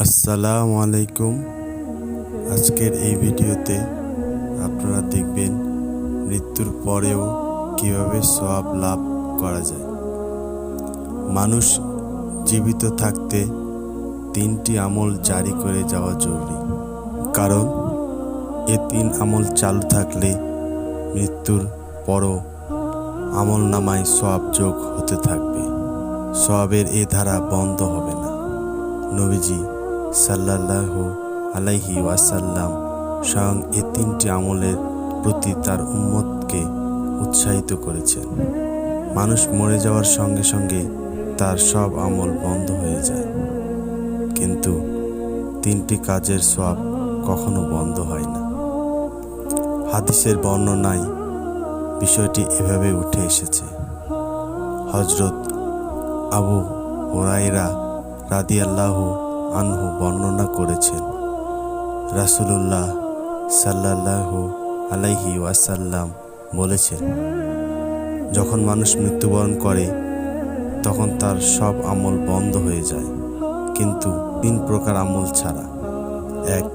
আসসালামু আলাইকুম। আজকের এই ভিডিওতে আপনারা দেখবেন মৃত্যুর পরেও কীভাবে সওয়াব লাভ করা যায়। মানুষ জীবিত থাকতে তিনটি আমল জারি করে যাওয়া জরুরি। কারণ, এ তিন আমল চালু থাকলে মৃত্যুর পরও আমল নামায় সওয়াব যোগ হতে থাকবে। সবের এ ধারা বন্ধ হবে না। নবীজি সাল্লাল্লাহু আলাইহি ওয়াসাল্লাম স্বয়ং এ তিনটি আমলের প্রতি তার উম্মতকে উৎসাহিত করেছেন। মানুষ মরে যাওয়ার সঙ্গে সঙ্গে তার সব আমল বন্ধ হয়ে যায়। কিন্তু তিনটি কাজের সব কখনো বন্ধ হয় না। হাদিসের বর্ণনায় বিষয়টি এভাবে উঠে এসেছে। হজরত আবু হোরাইরা রাদিয়াল্লাহু আনহু বর্ণনা করেছেন, রাসূলুল্লাহ সাল্লাল্লাহু আলাইহি ওয়াসাল্লাম বলেছেন, যখন মানুষ মৃত্যুবরণ করে, তখন তার সব আমল বন্ধ হয়ে যায়। কিন্তু তিন প্রকার আমল ছাড়া, এক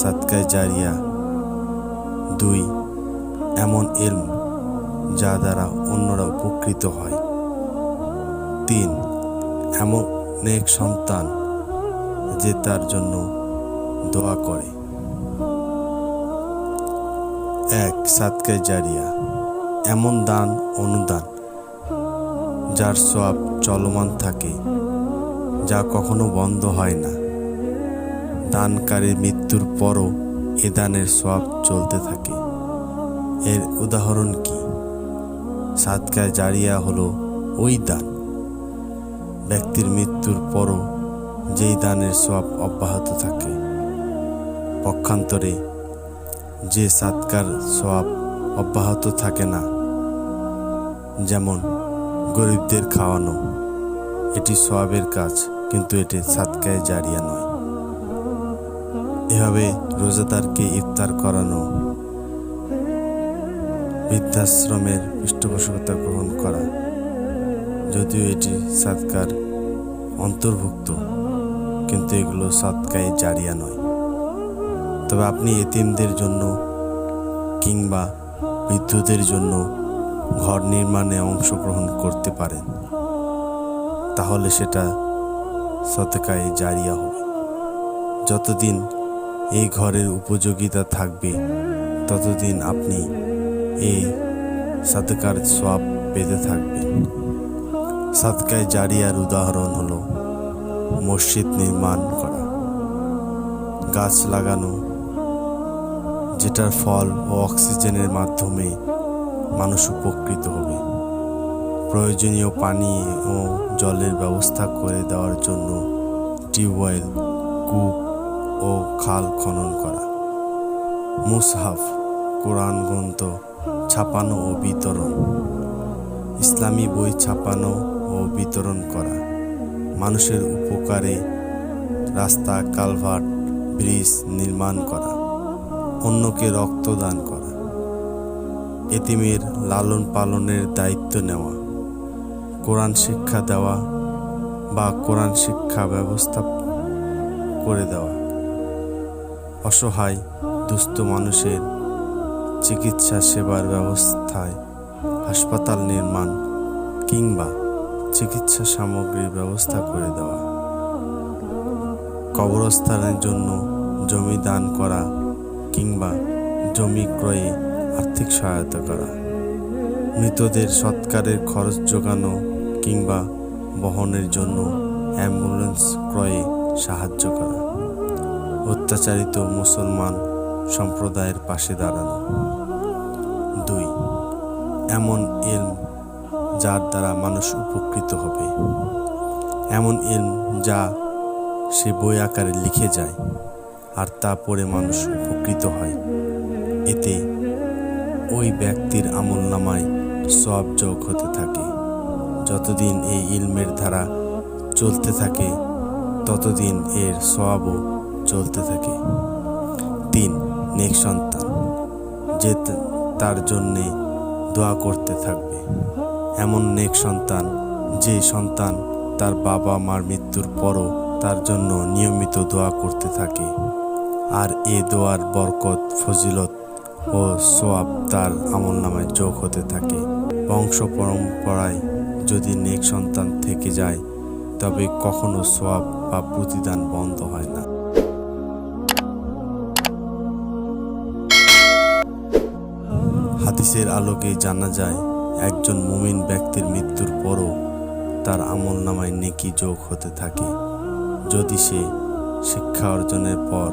সাতকায় জারিয়া, দুই এমন এলম যা দ্বারা অন্যরা উপকৃত হয়। তিন, এমন নেক সন্তান যে তার জন্য দোয়া করে। এক সাতকায় জারিয়া। এমন দান, অনুদান যার সব চলমান থাকে, যা কখনো বন্ধ হয় না। দানকারীর মৃত্যুর পরও এ দানের সব চলতে থাকে। এর উদাহরণ কি? সাতকায় জারিয়া হলো ওই দান। ব্যক্তির মৃত্যুর পরও যেই দানের সব অব্যাহত থাকে, পক্ষান্তরে যে সাতকার সব অব্যাহত থাকে না, যেমন গরিবদের খাওয়ানো, এটি সোয়াবের কাজ, কিন্তু এটি সাতকায় জারিয়া নয়। এভাবে রোজাদারকে ইফতার করানো বৃদ্ধাশ্রমের পৃষ্ঠপোষকতা গ্রহণ করা। যদিও এটি সাতকার অন্তর্ভুক্ত, কিন্তু এগুলো সৎকায় জারিয়া নয়। তবে আপনি এতিমদের জন্য কিংবা বৃদ্ধদের জন্য ঘর নির্মাণে অংশগ্রহণ করতে পারেন। তাহলে সেটা সতকায় জারিয়া হবে। যতদিন এই ঘরের উপযোগিতা থাকবে, ততদিন আপনি এই সাদকার সব পেতে থাকবে। সাদকায় জারিয়ার উদাহরণ হলো মসজিদ নির্মাণ করা, গাছ লাগানো, যেটার ফল ও অক্সিজেনের মাধ্যমে মানুষ উপকৃত হবে। প্রয়োজনীয় পানি ও জলের ব্যবস্থা করে দেওয়ার জন্য টিউবওয়েল, কূপ ও খাল খনন করা। মুসহাফ, কোরআন গ্রন্থ ছাপানো ও বিতরণ। ইসলামী বই ছাপানো ও বিতরণ করা। মানুষের উপকারে রাস্তা, কালভার্ট, ব্রিজ নির্মাণ করা। অন্যকে রক্তদান করা। এতিমের লালন পালনের দায়িত্ব নেওয়া। কোরআন শিক্ষা দেওয়া বা কোরআন শিক্ষা ব্যবস্থা করে দেওয়া। অসহায়, দুস্থ মানুষের চিকিৎসা সেবার ব্যবস্থায় হাসপাতাল নির্মাণ কিংবা চিকিৎসা সামগ্রীর ব্যবস্থা করে দেওয়া। কবরস্থানের জন্য জমি দান করা কিংবা জমি ক্রয়ে আর্থিক সহায়তা করা। মৃতদের সৎকারের খরচ যোগানো কিংবা বহনের জন্য অ্যাম্বুলেন্স ক্রয়ে সাহায্য করা। অত্যাচারিত মুসলমান সম্প্রদায়ের পাশে দাঁড়ানো। দুই, এমন এলম যার দ্বারা মানুষ উপকৃত হবে। এমন এলম যা সে বই আকারে লিখে যায় আর তা পড়ে মানুষ উপকৃত হয়। এতে ওই ব্যক্তির আমল নামায় সব যোগ হতে থাকে। যতদিন এই ইলমের ধারা চলতে থাকে, ততদিন এর সবও চলতে থাকে। নেক সন্তান, যে তার জন্যে দোয়া করতে থাকবে। এমন নেক সন্তান, যে সন্তান তার বাবা মার মৃত্যুর পরও তার জন্য নিয়মিত দোয়া করতে থাকে। আর এ দোয়ার বরকত, ফজিলত ও সোয়াব তার আমল নামায় যোগ হতে থাকে। বংশ পরম্পরায় যদি নেক সন্তান থেকে যায়, তবে কখনো সোয়াব বা প্রতিদান বন্ধ হয় না। হাদিসের আলোকে জানা যায়, একজন মুমিন ব্যক্তির মৃত্যুর পরও তার আমল নামায় নেকি যোগ হতে থাকে। যদি সে শিক্ষা অর্জনের পর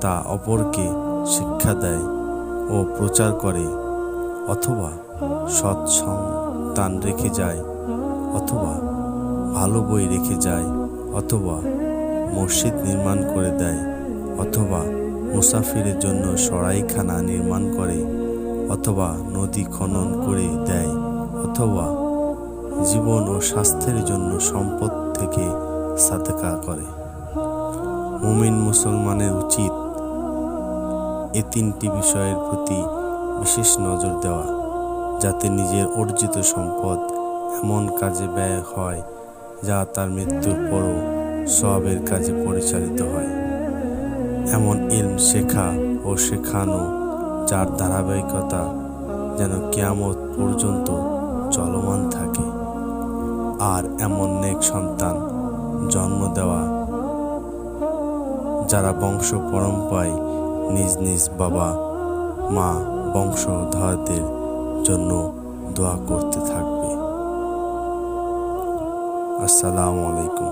তা অপরকে শিক্ষা দেয় ও প্রচার করে অথবা সৎ সন্তান রেখে যায় অথবা ভালো বই রেখে যায় অথবা মসজিদ নির্মাণ করে দেয় অথবা মুসাফিরের জন্য সরাইখানা নির্মাণ করে অথবা নদী খনন করে দেয়, অথবা জীবন ও স্বাস্থ্যের জন্য সম্পদ থেকে সাদকা করে। মুমিন মুসলমানের উচিত এ তিনটি বিষয়ের প্রতি বিশেষ নজর দেওয়া, যাতে নিজের অর্জিত সম্পদ এমন কাজে ব্যয় হয় যা তার মৃত্যুর পরও সবের কাজে পরিচালিত হয়। এমন ইলম শেখা ও শেখানো যার ধারাবাহিকতা যেন কেয়ামত পর্যন্ত চলমান থাকে। আর এমন নেক সন্তান জন্ম দেওয়া, যারা বংশ পরম্পরায় নিজ নিজ বাবা, মা, বংশধরদের জন্য দোয়া করতে থাকবে। আসসালামু আলাইকুম।